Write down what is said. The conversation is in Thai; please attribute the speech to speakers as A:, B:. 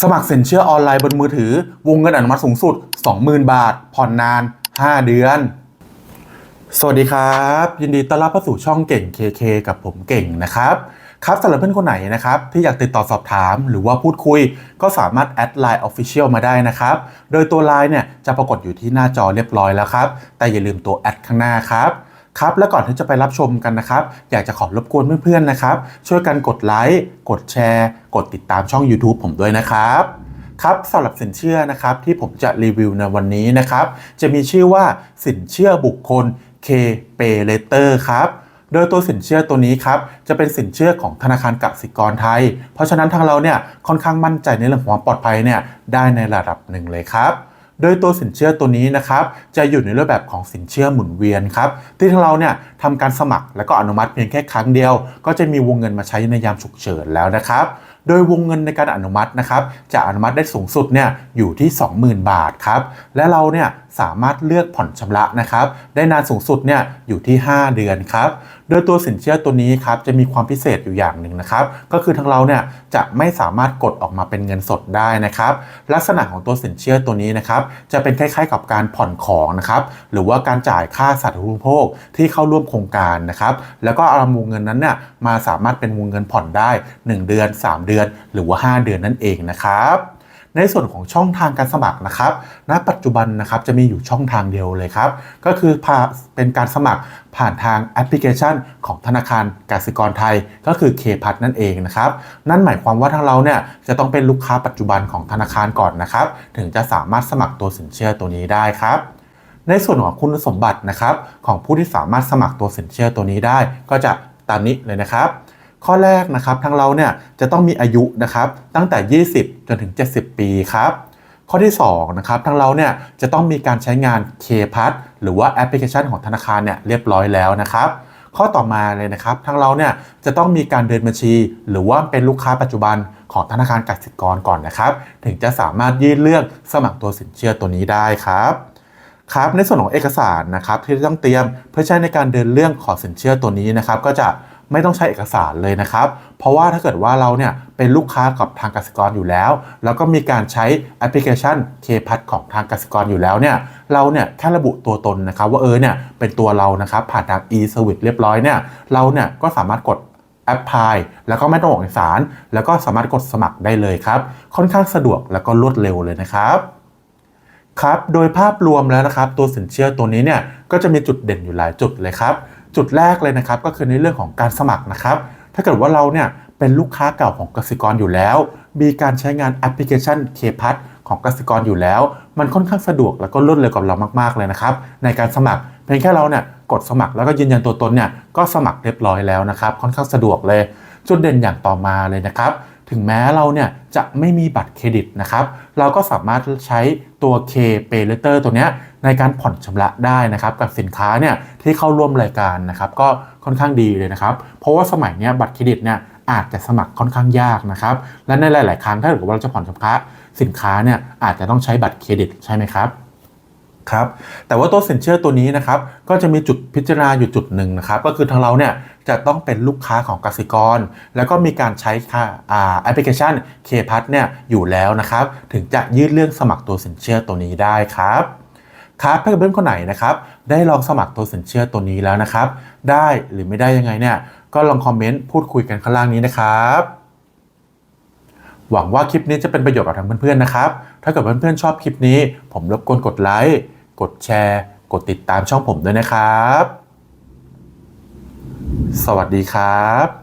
A: สมัครสินเชื่อออนไลน์บนมือถือ วงเงินอนุมัติสูงสุด 20,000 บาท ผ่อนนาน 5 เดือน สวัสดีครับ ยินดีต้อนรับเข้าสู่ช่องเก่ง KK กับผมเก่งนะครับครับสำหรับเพื่อนคนไหนนะครับ ที่อยากติดต่อสอบถามหรือว่าพูดคุย ก็สามารถแอดไลน์ Official มาได้นะครับ โดยตัวไลน์เนี่ยจะปรากฏอยู่ที่หน้าจอเรียบร้อยแล้วครับ แต่อย่าลืมตัวแอดข้างหน้าครับ ครับและก่อนที่จะไปรับชมกันนะครับ อยากจะขอรบกวนเพื่อนๆนะครับ ช่วยกันกดไลค์กดแชร์ กดติดตามช่อง YouTube ผมด้วยนะครับครับสำหรับสินเชื่อนะครับที่ผมจะรีวิวในวันนี้นะครับ จะมีชื่อว่าสินเชื่อบุคคล K Pay Letter ครับโดยตัวสินเชื่อตัวนี้ครับจะเป็นสินเชื่อของธนาคารกสิกรไทย เพราะฉะนั้นทางเราเนี่ยค่อนข้างมั่นใจในเรื่องของความปลอดภัยเนี่ยได้ในระดับหนึ่งเลยครับ โดยตัวสินเชื่อตัวนี้นะครับจะอยู่ในรูปแบบของสินเชื่อหมุนเวียนครับที่ทางเราเนี่ยทำการสมัครแล้วก็อนุมัติเพียงแค่ครั้งเดียว ก็จะมีวงเงินมาใช้ในยามฉุกเฉินแล้วนะครับโดยวงเงินในการอนุมัตินะครับจะอนุมัติได้สูงสุดเนี่ยอยู่ที่ 20,000 บาทครับและเราเนี่ยสามารถเลือกผ่อนชำระนะครับได้นานสูงสุดเนี่ยอยู่ที่ 5 เดือนครับโดยตัวสินเชื่อตัวนี้ครับจะมีความพิเศษอยู่อย่างหนึ่งนะครับก็คือทางเราเนี่ยจะไม่สามารถกดออกมาเป็นเงินสดได้นะครับลักษณะของตัวสินเชื่อตัวนี้นะครับจะเป็นคล้ายๆ กับการผ่อนของนะครับหรือว่าการจ่ายค่าสัตว์อุปโภคที่เข้าร่วมโครงการนะครับแล้วก็เอาวงเงินนั้นเนี่ยมาสามารถเป็นวงเงินผ่อนได้ 1 เดือน 3 เดือน หรือว่า 5 เดือนนั่นเองนะครับ ในส่วนของช่องทางการสมัครนะครับณปัจจุบันนะครับจะมีอยู่ช่องทางเดียวเลยครับ ก็คือพาเป็นการสมัครผ่านทางแอปพลิเคชัน ของธนาคารกสิกรไทย ก็คือ k p a s นั่นเองนะครับ นั่นหมายความว่าทางเราเนี่ยจะต้องเป็นลูกค้าปัจจุบันของธนาคารก่อนนะครับ ถึงจะสามารถสมัครตัวสินเชื่อตัวนี้ได้ครับในส่วนของคุณสมบัตินะครับของผู้ที่สามารถสมัครตัวสินเชื่อตัวนี้ได้ ก็จะตามนี้เลยนะครับ ข้อแรกนะครับทางเราเนี่ยจะต้องมีอายุนะครับตั้งแต่ 20 จนถึง 70 ปีครับข้อที่2นะครับทางเราเนี่ยจะต้องมีการใช้งาน k p a s หรือว่าแอปพลิเคชันของธนาคารเนี่ยเรียบร้อยแล้วนะครับ ข้อต่อมาเลยนะครับทางเราเนี่ยจะต้องมีการเดินบัญชี หรือว่าเป็นลูกค้าปัจจุบันของธนาคารกสิกรก่อนนะครับ ถึงจะสามารถยื่นเรื่องสมัครตัวสินเชื่อตัวนี้ได้ครับครับในส่วนของเอกสารนะครับที่ต้องเตรียมเพื่อใช้ในการเดินเรื่องขอสินเชื่อตัวนี้นะครับ ก็จะ ไม่ต้องใช้เอกสารเลยนะครับ เพราะว่าถ้าเกิดว่าเราเนี่ยเป็นลูกค้ากับทางกสิกรอยู่แล้ว แล้วก็มีการใช้แอปพลิเคชัน k p a s ของทางกสิกรอยู่แล้วเนี่ยเราเนี่ยแค่ระบุตัวตนนะครับว่าเออเนี่ยเป็นตัวเรานะครับผ่านทาง e-service เรียบร้อยเนี่ยเราเนี่ยก็สามารถกดแอปพลายแล้วก็ไม่ต้องออกเอกสาร แล้วก็สามารถกดสมัครได้เลยครับ ค่อนข้างสะดวกแล้วก็รวดเร็วเลยนะครับครับ โดยภาพรวมแล้วนะครับ ตัวสินเชื่อตัวนี้เนี่ยก็จะมีจุดเด่นอยู่หลายจุดเลยครับ จุดแรกเลยนะครับก็คือในเรื่องของการสมัครนะครับ ถ้าเกิดว่าเราเนี่ยเป็นลูกค้าเก่าของกสิกรอยู่แล้ว มีการใช้งานแอปพลิเคชัน k p a s ของกสิกรอยู่แล้ว มันค่อนข้างสะดวกแล้วก็รวดเร็วกับเรามากๆเลยนะครับในการสมัครเพียงแค่เราเนี่ยกดสมัครแล้วก็ยืนยันตัวตนเนี่ยก็สมัครเรียบร้อยแล้วนะครับ ค่อนข้างสะดวกเลย จุดเด่นอย่างต่อมาเลยนะครับ ถึงแม้เราเนี่ยจะไม่มีบัตรเครดิตนะครับ เราก็สามารถใช้ตัว K Pay Letter ตัวเนี้ยในการผ่อนชำระได้นะครับกับสินค้าเนี่ยที่เข้าร่วมรายการนะครับก็ค่อนข้างดีเลยนะครับ เพราะว่าสมัยนี้บัตรเครดิตเนี่ยอาจจะสมัครค่อนข้างยากนะครับ และในหลาย ๆ ครั้งถ้าเกิดว่าเราจะผ่อนชำระสินค้าเนี่ยอาจจะต้องใช้บัตรเครดิตใช่ไหมครับ ครับแต่ว่าตัวสินเชื่อตัวนี้นะครับก็จะมีจุดพิจารณาอยู่จุดหนึ่งนะครับก็คือทางเราเนี่ยจะต้องเป็นลูกค้าของกสิกร แล้วก็มีการใช้ค่าแอปพลิเคชัน k p a s เนี่ยอยู่แล้วนะครับถึงจะยื่นเรื่องสมัครตัวสินเชื่อตัวนี้ได้ครับครับถ้าเกิดเพื่อนคนไหนนะครับได้ลองสมัครตัวสินเชื่อตัวนี้แล้วนะครับ ได้หรือไม่ได้ยังไงเนี่ยก็ลองคอมเมนต์พูดคุยกันข้างล่างนี้นะครับหวังว่าคลิปนี้จะเป็นประโยชน์กับทางเพื่อนๆนะครับ ถ้าเกิดเพื่อนๆชอบคลิปนี้ ผมรบกวนกดไลค์ กดแชร์ กดติดตามช่องผมด้วยนะครับ สวัสดีครับ